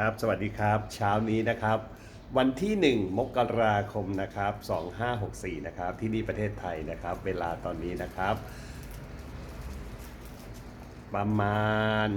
ครับ สวัสดีครับ เช้านี้นะครับ วันที่ 1 มกราคมนะครับ 2564 นะครับ ที่นี่ประเทศไทยนะครับ เวลาตอนนี้นะครับ ประมาณ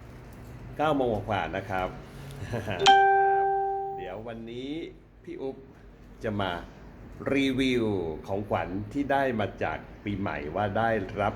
9โมงกว่านะครับ เดี๋ยววันนี้พี่อุ๊บจะมารีวิวของขวัญที่ได้มาจากปีใหม่ว่าได้รับ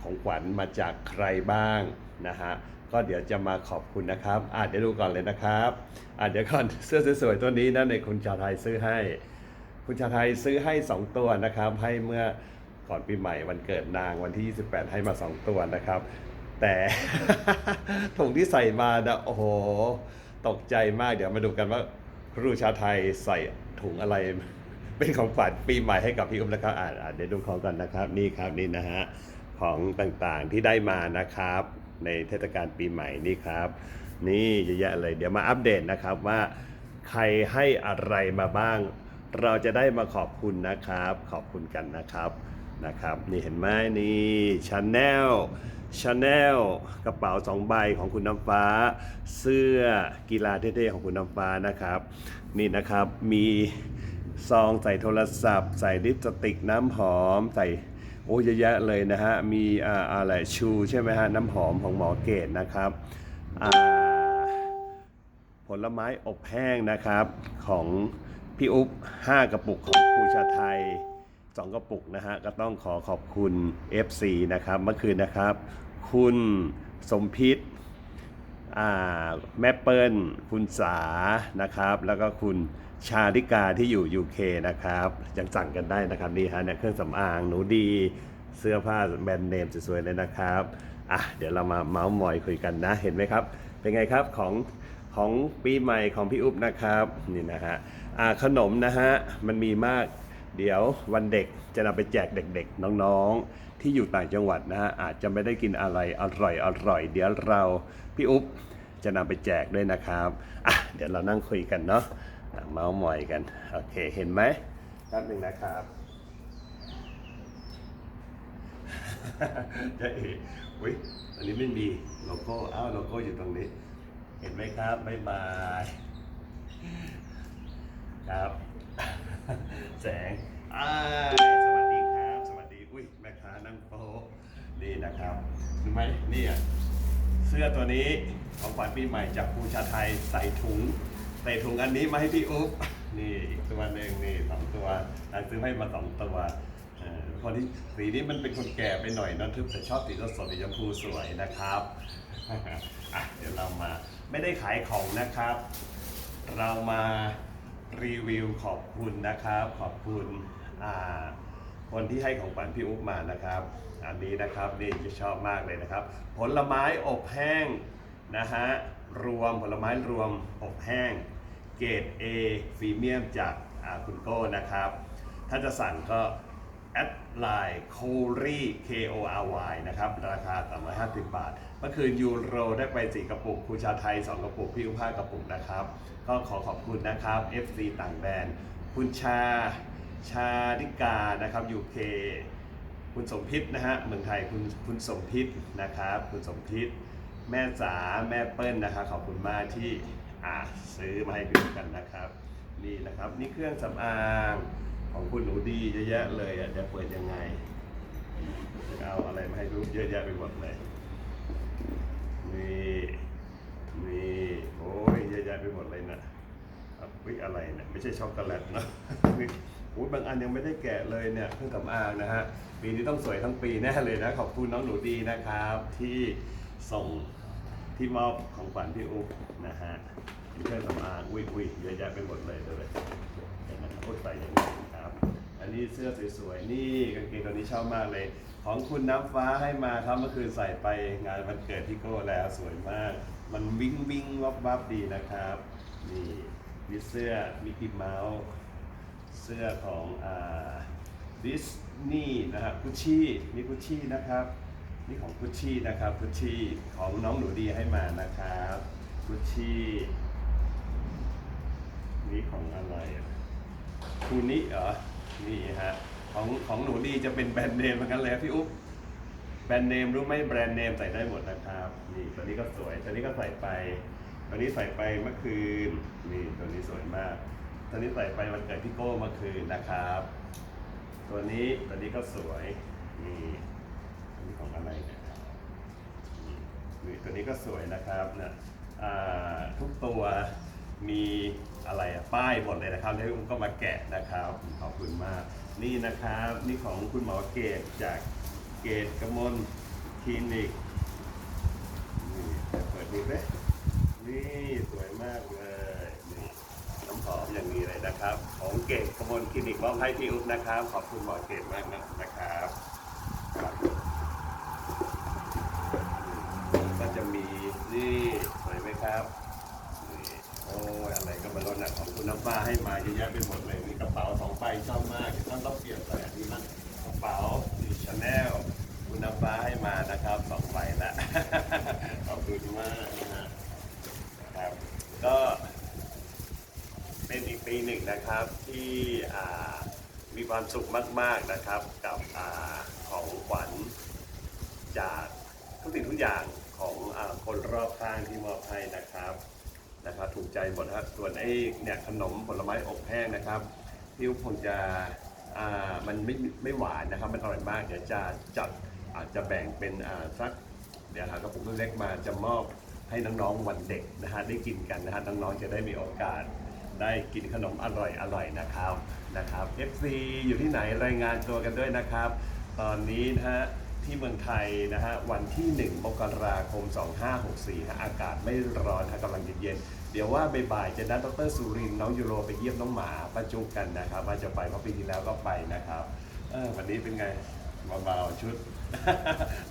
ของขวัญมาจากใครบ้างนะฮะ ก็เดี๋ยวจะมาขอบคุณนะครับอะเดี๋ยวดูก่อนเลยนะครับอะเดี๋ยวก่อนเสื้อสวยๆตัวนี้นะในคุณชาไทยซื้อให้ คุณชาไทยซื้อให้ 2 ตัวนะครับ ให้เมื่อก่อนปีใหม่วันเกิดนางวันที่ 28 ให้มา 2 ตัวนะครับ แต่ถุงที่ใส่มานะโอ้โหตกใจมากเดี๋ยวมาดูกันว่าครูชาไทยใส่ถุงอะไร เป็นของขวัญปีใหม่ให้กับพี่อุ้มนะครับอ่าอ่าเดี๋ยวดูของกันนะครับ นี่ครับนี่นะฮะของต่างๆที่ได้มานะครับ ในเทศกาลปีใหม่นี่ครับ นี่เยอะแยะเลยเดี๋ยวมาอัปเดตนะครับว่าใครให้อะไรมาบ้าง เราจะได้มาขอบคุณนะครับ ขอบคุณกันนะครับนะครับ นี่เห็นไหมนี่ชาแนลชาแนลกระเป๋าสองใบของคุณน้ำฟ้า เสื้อกีฬาเท่ๆของคุณน้ำฟ้านะครับ นี่นะครับมีซองใส่โทรศัพท์ ใส่ลิปสติกน้ำหอม ใส่ โอ้เยอะแยะเลยนะฮะ มีอ่าอะไรชูใช่ไหมฮะ น้ำหอมของหมอเกตนะครับอ่าผลไม้อบแห้งนะครับของพี่อุ๊บ5 กระปุกของครูชาไทย 2 กระปุกนะฮะ ก็ต้องขอขอบคุณ FC นะครับ เมื่อคืนนะครับ คุณสมพิษ แม่เปิ้ล คุณสานะครับ แล้วก็คุณชาลิกาที่อยู่ UK นะครับยังสั่งกันได้นะครับนี่ฮะเนี่ยเครื่องสำอางหนูดีเสื้อผ้าแบรนด์เนมสวยๆเลยนะครับอะเดี๋ยวเรามาเมาส์มอยคุยกันนะเห็นไหมครับ เป็นไงครับของของปีใหม่ของพี่อุ๊บนะครับนี่นะฮะอ่าขนมนะฮะมันมีมาก เดี๋ยววันเด็กจะนำไปแจกเด็กๆ น้องๆ ที่อยู่ต่างจังหวัดนะฮะอาจจะไม่ได้กินอะไรอร่อยอร่อยเดี๋ยวเราพี่อุ๊บจะนำไปแจกด้วยนะครับอะเดี๋ยวเรานั่งคุยกันเนาะอะเมาส์มอยกันโอเคเห็นไหมแป๊บหนึ่งนะครับจะเอ๋อุ้ยอันนี้ไม่มีโลโก้อ้าวโลโก้อยู่ตรงนี้ เห็นไหมครับบ๊ายบายครับ แสงอ้ายสวัสดีครับ สวัสดีอุ้ยแม่ค้านั่งโต๊ะนี่นะครับรู้ไหมนี่อะเสื้อตัวนี้ของขวัญปีใหม่จากภูชาไทยใส่ถุงใส่ถุงอันนี้มาให้พี่อุ๊บนี่อีกตัวหนึ่งนี่สองตัวนางซื้อให้มาสองตัวเอ่อคนที่สีนี้มันเป็นคนแก่ไปหน่อยนะทึบแต่ชอบสีสดๆสีชมพูสวยนะครับอะเดี๋ยวเรามาไม่ได้ขายของนะครับ เรามา รีวิวขอบคุณนะครับ ขอบคุณคนที่ให้ของขวัญพี่อุ๊บมานะครับ อันนี้นะครับนี่จะชอบมากเลยนะครับ ผลไม้อบแห้งนะฮะรวมผลไม้รวมอบแห้ง เกรด A ฟรีเมียมจากคุณโก้นะครับ ถ้าจะสั่งก็ แอดไลน์ c o r y K O R Y นะครับ ราคา350 บาท เมื่อคืนยูโรได้ไป 4 กระปุกคูชาไทย 2 กระปุก พี่อุ้ม5กระปุกนะครับ ก็ขอขอบคุณนะครับ FC ต่างแบรนด์คุณชา ชาดิกา นะครับ UK คุณสมพิษนะฮะ เมืองไทยคุณคุณสมพิษนะครับ คุณสมพิษ แม่จ๋าแม่เปิ้ลนะครับขอบคุณมากที่อ่าซื้อมาให้ดูกันนะครับ นี่นะครับ นี่เครื่องสำอาง ของคุณหนูดีเยอะแยะเลยอะจะเปิดยังไงเอาอะไรมาให้ดูเยอะแยะไปหมดเลยนี่นี่โอ้ยเยอะแยะไปหมดเลยนะอะวิอะไรเนี่ยไม่ใช่ช็อกโกแลตนะนี่โอ้ยบางอันยังไม่ได้แกะเลยเนี่ยเครื่องสำอางนะฮะปีนี้ต้องสวยทั้งปีแน่เลยนะ ขอบคุณน้องหนูดีนะครับ ที่ส่งที่มอบของขวัญพี่อุ๊บนะฮะเครื่องสำอางอุ้ยอุ้ยเยอะแยะไปหมดเลยเลยเห็นไหมครับโอ้ยใส่อย่าง นี้ครับอันนี้เสื้อสวยๆ นี่กางเกงตัวนี้ชอบมากเลย ของคุณน้ำฟ้าให้มาครับเมื่อคืนใส่ไปงานวันเกิดพี่โก้แล้วสวยมาก มันวิ้งวิ้งวับวับดีนะครับ นี่มีเสื้อมิกกี้เมาส์เสื้อของอ่าดิสนีย์นะครับกุชชี่นี่กุชชี่นะครับ นี่ของกุชชี่นะครับกุชชี่ของน้องหนูดีให้มานะครับกุชชี่นี่ของอะไรคูนิเหรอ นี่ฮะของของหนูดีจะเป็นแบรนด์เนมเหมือนกันเลยพี่อุ๊บแบรนด์เนมรู้ไหมแบรนด์เนมใส่ได้หมดนะครับนี่ตัวนี้ก็สวยตัวนี้ก็ใส่ไปตัวนี้ใส่ไปเมื่อคืนนี่ตัวนี้สวยมากตัวนี้ใส่ไปวันเกิดพี่โก้เมื่อคืนนะครับ ตัวนี้ตัวนี้ก็สวยนี่อันนี้ของอะไรเนี่ยนี่ตัวนี้ก็สวยนะครับนะอ่าทุกตัวมี อะไรอะป้ายหมดเลยนะครับแล้วผมก็มาแกะนะครับขอบคุณมาก นี่นะครับนี่ของคุณหมอเกตจากเกตกมลคลินิกนี่เปิดดูเลยนี่สวยมากเลยนี่น้ำหอมอย่างนี้เลยนะครับ ของเกตกมลคลินิกมอบให้พี่อุ๊บนะครับ ขอบคุณหมอเกตมากนะนะครับก็จะมีนี่สวยไหมครับนี่โอ้ยอะไรก็มาลดหนักของ คุณน้ำฟ้าให้มาเยอะแยะไปหมดเลยมีกระเป๋าสองใบชอบมากเดี๋ยวต้องต้องเปลี่ยนใส่อันนี้มันกระเป๋าดีชาแนลคุณน้ำฟ้าให้มานะครับสองใบละขอบคุณมากนะครับก็เป็นอีกปีหนึ่งนะครับที่มีความสุขมาก ๆนะครับกับอของขวัญจากทุกสิ่งทุกอย่างของอคนรอบข้างที่มอบให้นะครับ นะครับถูกใจหมดครับส่วนไอ้เนี่ยขนมผลไม้อบแห้งนะครับพี่อุ๊บคงจะอ่ามันไม่ไม่หวานนะครับ มันอร่อยมากเดี๋ยวจะจัดอาจจะแบ่งเป็นอ่าสักเดี๋ยวหากระปุกเล็กมาจะมอบให้น้องๆวันเด็กนะฮะได้กินกันนะฮะน้องๆจะได้มีโอกาสได้กินขนมอร่อยอร่อยๆนะครับนะครับ FC อยู่ที่ไหนรายงานตัวกันด้วยนะครับ ตอนนี้นะฮะ ที่เมืองไทยนะฮะวันที่ 1 มกราคม 2564ฮะอากาศไม่ร้อนฮะกำลังเย็นๆเดี๋ยวว่าบ่ายๆจะนัดดรสุรินทร์น้องยูโรไปเยี่ยมน้องหมาประจุกันนะครับ ว่าจะไปเพราะปีที่แล้วก็ไปนะครับเออวันนี้เป็นไงเบาๆชุด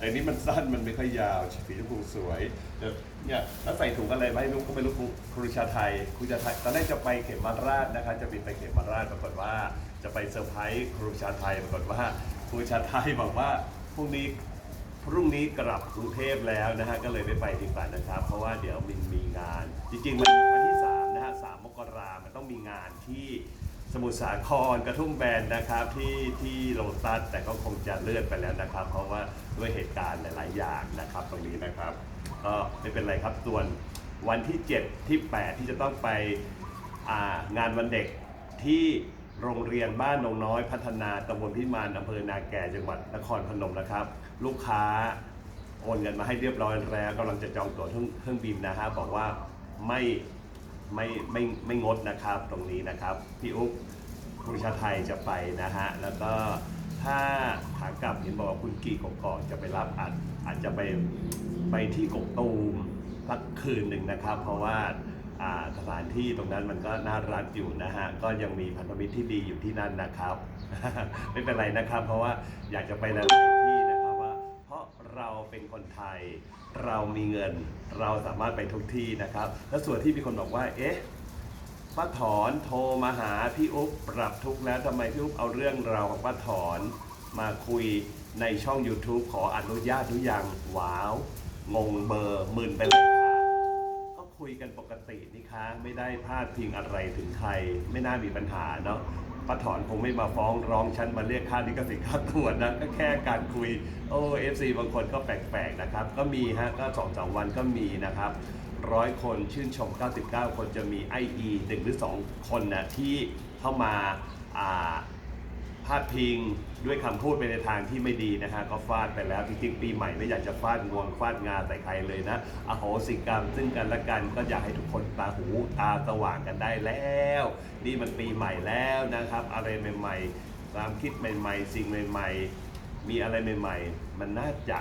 อ้นี้มันสั้นมันไม่ค่อยยาวสีชมพูสวยเดี๋ยวเนี่ยแล้วใส่ถุงอะไรไม่รู้ก็ไม่รู้ครูชาไทยครูชาไทยตอนแรกจะไปเขมราชนะครับจะบินไปเขมราชปรากฏว่าจะไปเซอร์ไพรส์ครูชาไทยปรากฏว่าครูชาไทยบอกว่า รุ่งนี้พรุ่งนี้กลับกรุงเทพแล้วนะฮะก็เลยไม่ไปดีกว่านะครับ เพราะว่าเดี๋ยวมินมีงาน จริงๆมันวันที่3นะฮะ3มกรามันต้องมีงานที่สมุทรสาครกระทุ่มแบนนะครับที่ที่โลตัสแต่ก็คงจะเลื่อนไปแล้วนะครับ เพราะว่าด้วยเหตุการณ์หลาย ๆ อย่างนะครับ ตรงนี้นะครับก็ไม่เป็นไรครับส่วนวันที่ 7 ที่ 8 ที่จะต้องไปงานวันเด็กที่ โรงเรียนบ้านนงน้อยพัฒนาตำบลพิมานอำเภอนาแก่จังหวัดนครพนมนะครับ ลูกค้าโอนเงินมาให้เรียบร้อยแล้วกำลังจะจองตั๋วเครื่องบินนะฮะบอกว่าไม่ไม่ไม่ไม่งดนะครับตรงนี้นะครับ พี่อุ๊บคุณชาไทยจะไปนะฮะแล้วก็ถ้าขากลับเห็นบอกว่าคุณกีกกอกจะไปรับอาจอาจจะไปไปที่กกตูมสักคืนหนึ่งนะครับ เพราะว่า สถานที่ตรงนั้นมันก็น่ารักอยู่นะฮะ ก็ยังมีพันธมิตรที่ดีอยู่ที่นั่นนะครับ ไม่เป็นไรนะครับ เพราะว่าอยากจะไปหลายที่นะครับว่า เพราะเราเป็นคนไทย เรามีเงิน เราสามารถไปทุกที่นะครับ แล้วส่วนที่มีคนบอกว่า เอ๊ะป้าถอนโทรมาหาพี่อุ๊บปรับทุกแล้วทำไมพี่อุ๊บเอาเรื่องราวของป้าถอนมาคุยในช่อง YouTube ขออนุญาตหรือยังว้าวงงเบอร์หมื่นไปเลย ยกันปกตินี่คะไม่ได้พาดพิงอะไรถึงใคร ไม่น่ามีปัญหาเนาะป้าถอนคงไม่มาฟ้องร้องฉันมาเรียกค่าลิขสิทธิ์ค่าตัวนะก็แค่การคุยโอ้เอฟซีบางคนก็แปลกๆนะครับ ก็มีฮะก็สองสามวันก็มีนะครับร้อยคนชื่นชม 99 คนจะมีไออีหนึ่งหรือสองคนนะที่เข้ามาอ่า พาดพิงด้วยคำพูดไปในทางที่ไม่ดีนะฮะก็ฟาดไปแล้วจริงๆปีใหม่ไม่อยากจะฟาดงวงฟาดงาใส่ใครเลยนะอโหสิกรรมซึ่งกันและกันก็อยากให้ทุกคนตาหูตาสว่างกันได้แล้ว นี่มันปีใหม่แล้วนะครับ อะไรใหม่ๆความคิดใหม่ ๆ สิ่งใหม่ ๆ มีอะไรใหม่ ๆ มันน่าจะ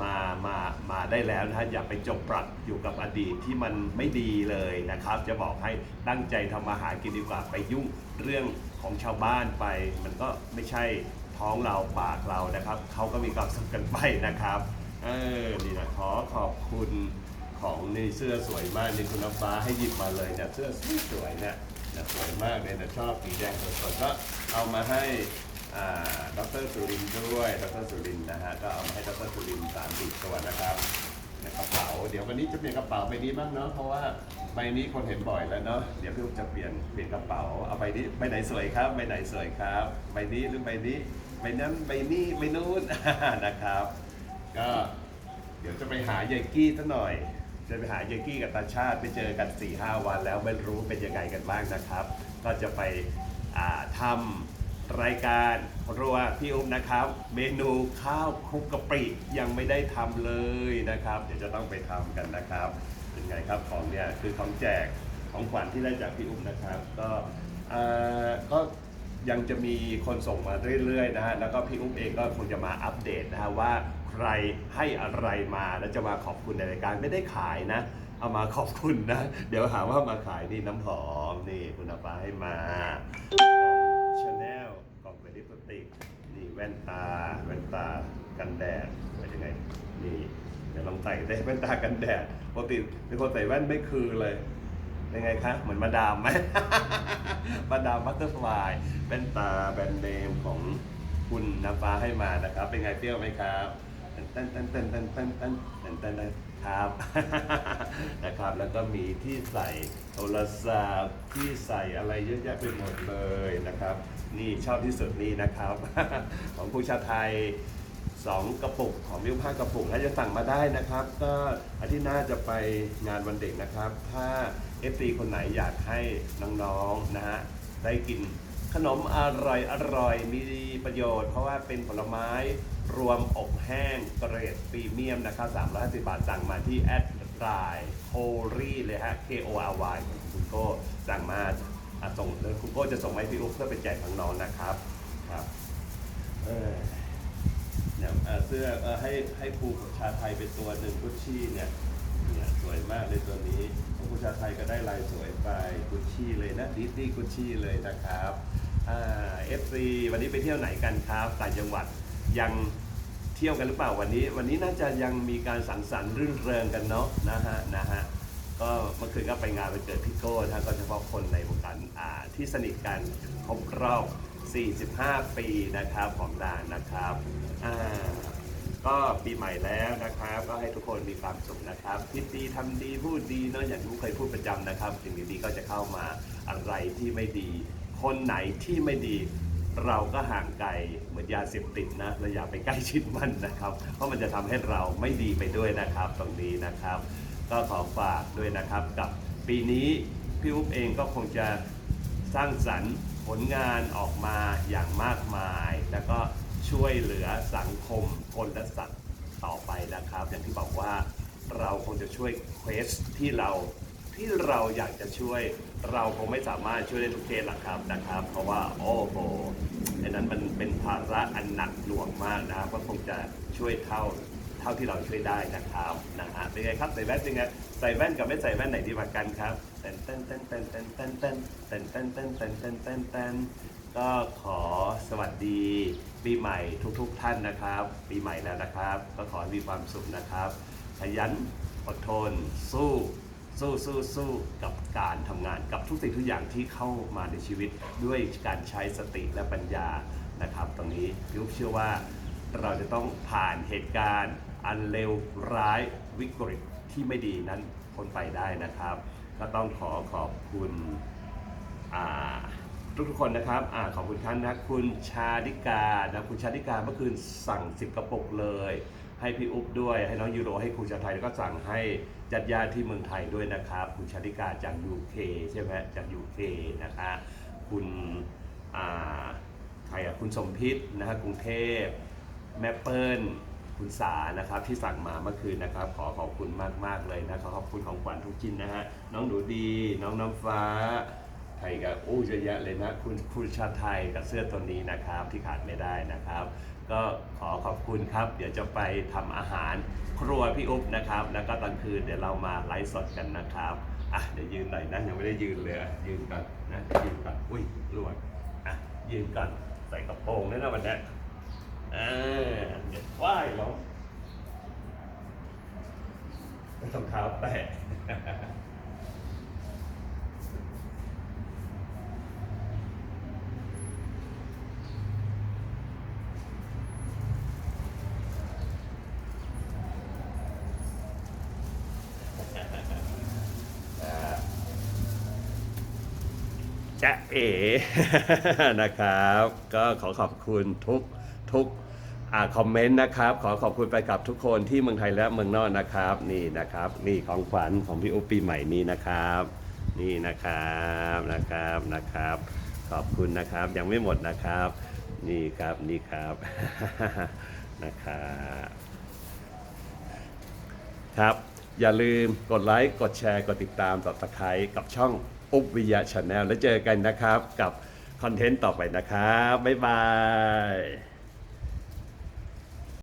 มา มา มาได้แล้วนะฮะอย่าไปจมปลักอยู่กับอดีตที่มันไม่ดีเลยนะครับ จะบอกให้ตั้งใจทำมาหากินดีกว่าไปยุ่งเรื่อง ของชาวบ้านไป มันก็ไม่ใช่ท้องเราปากเรานะครับเขาก็มีความสุขกันไปนะครับเออนี่นะขอขอบคุณของนี่เสื้อสวยมากนี่คุณน้ำฟ้าให้หยิบมาเลยเนี่ยเสื้อสวยๆเนี่ยเนี่ยสวยมากเลยนะชอบสีแดงสดๆก็เอามาให้อ่าดรสุรินด้วยดรสุรินนะฮะก็เอามาให้ดรสุรินสามสิบตัวนะครับในกระเป๋า เดี๋ยววันนี้จะเปลี่ยนกระเป๋าใบนี้บ้างเนาะเพราะว่า ใบนี้คนเห็นบ่อยแล้วเนาะเดี๋ยวพี่อุ๊บจะเปลี่ยนเปลี่ยนกระเป๋าเอาใบนี้ใบไหนสวยครับใบไหนสวยครับใบนี้หรือใบนี้ใบนั้นใบนี้ใบนู้น นะครับ ก็เดี๋ยวจะไปหายายกี้ซะหน่อย จะไปหาเยกี้กับตาชาติไปเจอกัน4ี่ห้าวันแล้วไม่รู้เป็นยังไงกันบ้างนะครับ ก็จะไปอ่าทำรายการครัวพี่อุ๊บนะครับ เมนูข้าวคลุกกะปิยังไม่ได้ทำเลยนะครับ เดี๋ยวจะต้องไปทำกันนะครับ เป็นไงครับของเนี่ยคือของแจกของขวัญที่ได้จากพี่อุ๊บนะครับ ก็อ่าก็ยังจะมีคนส่งมาเรื่อยๆนะฮะแล้วก็พี่อุ๊บเองก็คงจะมาอัปเดตนะฮะว่าใครให้อะไรมาแล้วจะมาขอบคุณในรายการไม่ได้ขายนะ เอามาขอบคุณนะ เดี๋ยวหาว่ามาขายนี่น้ำหอมนี่คุณอาฟ้าให้มาชาแนลกล่องเป็นลิปสติกนี่แว่นตาแว่นตากันแดดเป็นยังไงนี่ เดี๋ยวลองใส่ได้แว่นตากันแดดปกติเป็นคนใส่แว่นไม่คือเลยเป็นไงคะเหมือนมาดามไหมมาดามบัตเตอร์ฟลายแว่นตาแบรนด์เนมของคุณน้ำฟ้าให้มานะครับ เป็นไงเปรี้ยวไหมครับเต้นเต้นเต้นเต้นเต้นเต้นเต้นเต้นเต้นครับนะครับ แล้วก็มีที่ใส่โทรศัพท์ที่ใส่อะไรเยอะแยะไปหมดเลยนะครับ นี่ชอบที่สุดนี่นะครับ ของผู้ชาไทย 2 กระปุกของมิวห้ากระปุกถ้าจะสั่งมาได้นะครับ ก็อาทิตย์หน้าจะไปงานวันเด็กนะครับ ถ้า f อคนไหนอยากให้น้องๆนะฮะได้กินขนมอร่อยอร่อยมีประโยชน์ เพราะว่าเป็นผลไม้รวมอบแห้งเกรดพรีเมียมนะครับ350 บาทสั่งมาที่แอดไลน์โครี่เลยฮะ K O R Y ของคุณโก้สั่งมาส่งแล้วคุณโก้จะส่งมาให้พี่อุ๊บเพื่อไปแจกน้องๆนะครับครับเออ เนี่ยเอ่อเสื้อเอ่อให้ให้ภูชาไทยเป็นตัวหนึ่งกุชชี่เนี่ยเนี่ยสวยมากเลยตัวนี้ภูชาไทยก็ได้ลายสวยไปกุชชี่เลยนะดิสนีย์กุชชี่เลยนะครับอ่าเอฟซีวันนี้ไปเที่ยวไหนกันครับต่างจังหวัดยังเที่ยวกันหรือเปล่าวันนี้ วันนี้น่าจะยังมีการสังสรรค์รื่นเริงกันเนาะนะฮะนะฮะก็เมื่อคืนก็ไปงานวันเกิดพี่โก้นะก็เฉพาะคนในวงการอ่าที่สนิทกันครบรอบ 45 ปีนะครับของด่านนะครับอ่าก็ปีใหม่แล้วนะครับ ก็ให้ทุกคนมีความสุขนะครับคิดดีทำดีพูดดีเนาะอย่างที่เคยพูดประจำนะครับ สิ่งดีๆก็จะเข้ามาอะไรที่ไม่ดี คนไหนที่ไม่ดีเราก็ห่างไกลเหมือนยาเสพติดนะเราอย่าไปใกล้ชิดมันนะครับ เพราะมันจะทำให้เราไม่ดีไปด้วยนะครับ ตรงนี้นะครับ ก็ขอฝากด้วยนะครับกับปีนี้พี่อุ๊บเองก็คงจะสร้างสรรค์ ผลงานออกมาอย่างมากมาย แล้วก็ช่วยเหลือสังคมคนและสัตว์ต่อไปนะครับ อย่างที่บอกว่าเราคงจะช่วยเควสที่เราที่เราอยากจะช่วยเราคงไม่สามารถช่วยได้ทุกเคสหรอกครับนะครับ เพราะว่าโอ้โหอันนั้นมันเป็นภาระอันหนักหน่วงมากนะครับก็คงจะช่วยเท่า ท่าที่เราช่วยได้นะครับนะฮะเป็นไงครับใส่แว่นเป็นไงใส่แว่นกับไม่ใส่แว่นไหนดีกว่ากันครับเต้นเต้นเต้นเต้นเต้นเต้นเต้นเต้นเต้นเต้นเต้นเต้นเต้นเต้นก็ขอสวัสดี ปีใหม่ทุกๆท่านนะครับ ปีใหม่แล้วนะครับ ก็ขอให้มีความสุขนะครับขยันอดทนสู้สู้สู้สู้กับการทำงานกับทุกสิ่งทุกอย่างที่เข้ามาในชีวิตด้วยการใช้สติและปัญญานะครับ ตรงนี้พี่อุ๊บเชื่อว่าเราจะต้องผ่านเหตุการณ์ อันเลวร้ายวิกฤตที่ไม่ดีนั้นพ้นไปได้นะครับ ก็ต้องขอขอบคุณอ่าทุกๆคนนะครับอขอบคุณท่านนะคุณชาดิกานะคุณชาดิกาเมื่อคืนสั่ง10กระปุกเลย ให้พี่อุ๊บด้วย ให้น้องยูโรให้ครูชาไทยแล้วก็สั่งให้จัดญาติที่เมืองไทยด้วยนะครับคุณชาดิกาจาก UK ใช่ไหมจาก UK นะคะคุณใครอะคุณสมพิษนะฮะกรุงเทพแม่เปิ้ล คุณสานะครับที่สั่งมาเมื่อคืนนะครับ ขอขอบคุณมากๆเลยนะขอขอบคุณของขวัญทุกชิ้นนะฮะน้องหนูดี น้องน้ำฟ้าไทยกับอู้เยอะแยะเลยนะคุณคุณชาไทยกับเสื้อตัวนี้นะครับที่ขาดไม่ได้นะครับ ก็ขอขอบคุณครับ เดี๋ยวจะไปทำอาหารครัวพี่อุ๊บนะครับ แล้วก็ตอนคืนเดี๋ยวเรามาไลฟ์สดกันนะครับอะเดี๋ยวยืนหน่อยนะยังไม่ได้ยืนเลยยืนก่อนนะยืนก่อนอุ้ยล่วงอะยืนก่อนใส่กระโปรงด้วยนะวันนี้ อ่าเดี๋ยวว่ายล้วรองเท้าแตะจ๊ะเอ๋นะครับ ก็ขอขอบคุณทุก ทุกอคอมเมนต์นะครับ ขอขอบคุณไปกับทุกคนที่เมืองไทยและเมืองนอกนะครับ นี่นะครับนี่ของขวัญของพี่อุ๊ปีใหม่นี้นะครับ นี่นะครับนะครับนะครับ ขอบคุณนะครับยังไม่หมดนะครับ นี่ครับนี่ครับนะครับครับ อย่าลืมกดไลค์กดแชร์กดติดตามต่อตะไคร้กับช่องอุบวิยะชาแนลแล้วเจอกันนะครับกับคอนเทนต์ต่อไปนะครับ บ๊ายบาย